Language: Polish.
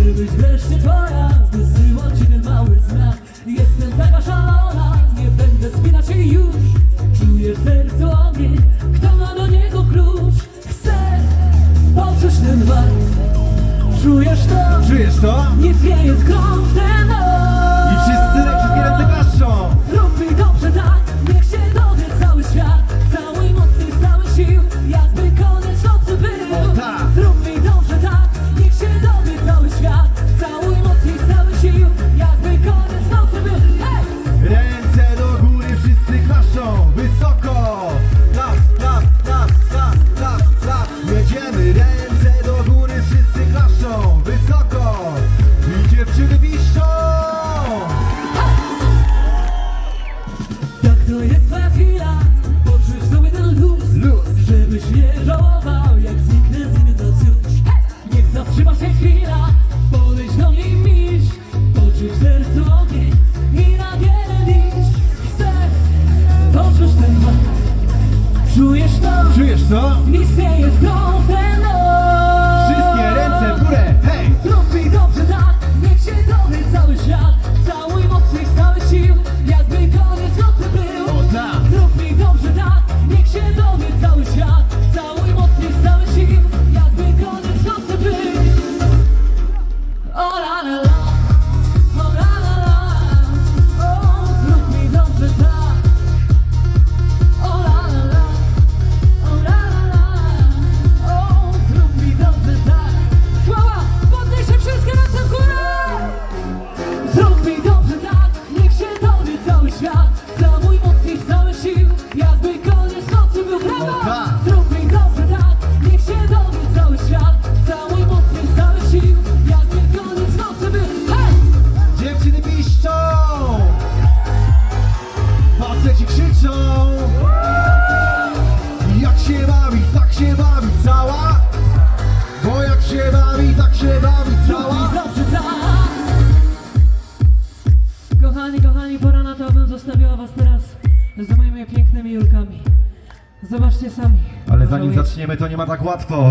Być wreszcie twoja Wysyłam ci ten mały znak Jestem taka szalona Nie będę spinać się już Czuję serce ogień Kto ma do niego klucz? Chcę poprzeć ten wart Czujesz to? Czujesz to? Nic nie jest grą w ten Będziesz jak zniknę z imiotacjusz Niech zatrzyma się chwila, podejdź do niej miś. Poczuj w i na wiele liść. Chcę poczuć ten mak Czujesz to? Czujesz to? Nic nie jest kochani, kochani, pora na to, abym zostawiła was teraz z moimi pięknymi Julkami. Zobaczcie sami. Ale zanim zaczniemy, to nie ma tak łatwo.